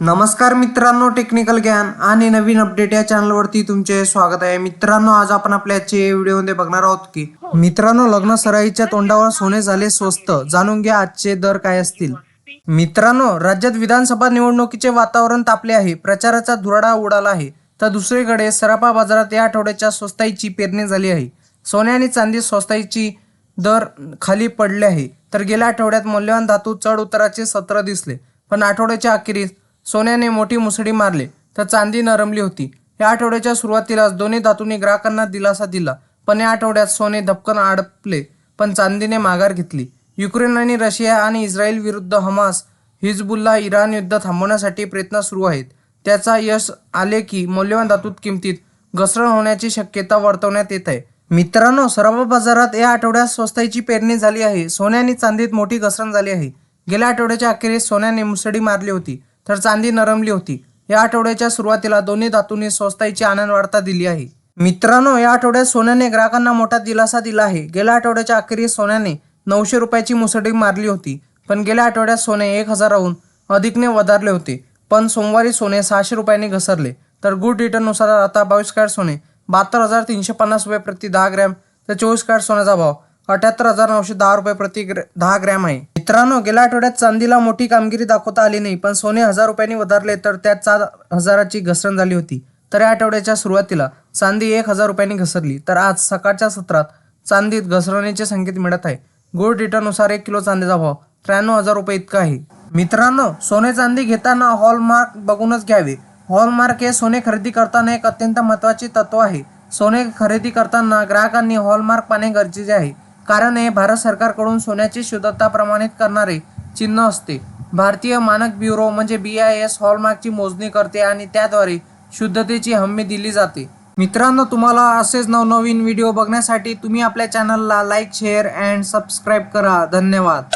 नमस्कार मित्रांनो टेक्निकल ज्ञान आणि नवीन अपडेट या चॅनलवरती तुमचे स्वागत आहे. मित्रांनो आज आपण आपल्या आजच्या व्हिडिओमध्ये बघणार आहोत की मित्रांनो लग्न सराईच्या तोंडावर सोने झाले स्वस्त. जाणून घ्या आजचे दर काय असतील. मित्रांनो राज्यात विधानसभा निवडणुकीचे वातावरण तापले आहे. प्रचाराचा धुराडा उडाला आहे. तर दुसरीकडे सराफा बाजारात या आठवड्याच्या स्वस्ताईची पेरणी झाली आहे. सोने आणि चांदी स्वस्ताईची दर खाली पडले आहे. तर गेल्या आठवड्यात मौल्यवान धातू चढ उताराचे सत्र दिसले. पण आठवड्याच्या अखेरीस सोन्याने मोठी मुसडी मारली तर चांदी नरमली होती. या आठवड्याच्या सुरुवातीलाच दोन्ही धातूंनी ग्राहकांना दिलासा दिला. पण या आठवड्यात सोने धपकन अडपले पण चांदीने माघार घेतली. युक्रेन आणि रशिया आणि इस्रायल विरुद्ध हमास हिजबुल्ला इराण युद्ध थांबवण्यासाठी प्रयत्न सुरू आहेत. त्याचा यश आले की मौल्यवान धातूत किमतीत घसरण होण्याची शक्यता वर्तवण्यात येत आहे. मित्रांनो सर्व बाजारात या आठवड्यात स्वस्ताईची पेरणी झाली आहे. सोने आणि चांदीत मोठी घसरण झाली आहे. गेल्या आठवड्याच्या अखेरीस सोन्याने मुसडी मारली होती. तर चांदी नरमली होती. या आठवड्याच्या सुरुवातीला दोन्ही धातूंनी स्वस्ताईची आनंद वार्ता दिली आहे. मित्रांनो या आठवड्यात सोन्याने ग्राहकांना मोठा दिलासा दिला आहे. गेल्या आठवड्याच्या अखेरीस सोन्याने नऊशे रुपयाची मुसडी मारली होती. पण गेल्या आठवड्यात सोने एक हजाराहून अधिकने वधारले होते. पण सोमवारी सोने सहाशे रुपयांनी घसरले. तर गुड रिटर्ननुसार आता बावीस कॅरेट सोने बहात्तर हजार तीनशे पन्नास रुपये प्रति दहा ग्रॅम. तर चोवीस कॅरेट सोन्याचा भाव अठ्याहत्तर हजार नऊशे दहा रुपये प्रति ग्र- दहा ग्रॅम आहे. मित्रांनो गेल्या आठवड्यात चांदीला मोठी कामगिरी दाखवता आली नाही पण सोने हजार रुपयांनी वधारले तर त्यात चार हजाराची घसरण झाली होती. तर या आठवड्याच्या सुरुवातीला चांदी एक हजार रुपयांनी घसरली तर आज सकाळच्या सत्रात चांदीत घसरणीचे संकेत मिळत आहे. गोल्ड रिटर्ननुसार एक किलो चांदीचा भाव त्र्याण्णव हजार रुपये इतका आहे. मित्रांनो सोने चांदी घेताना हॉलमार्क बघूनच घ्यावे. हॉलमार्क हे सोने खरेदी करताना एक अत्यंत महत्त्वाचे तत्व आहे. सोने खरेदी करताना ग्राहकांनी हॉलमार्क पाहणे गरजेचे आहे. कारण हे भारत सरकारकडून सोन्याची शुद्धता प्रमाणित करणारे चिन्ह असते. भारतीय मानक ब्युरो म्हणजे बी आय एस हॉलमार्कची मोजणी करते आणि त्याद्वारे शुद्धतेची हमी दिली जाते. मित्रांनो तुम्हाला असेच नवनवीन व्हिडिओ बघण्यासाठी तुम्ही आपल्या चॅनलला लाईक शेअर अँड सबस्क्राईब करा. धन्यवाद.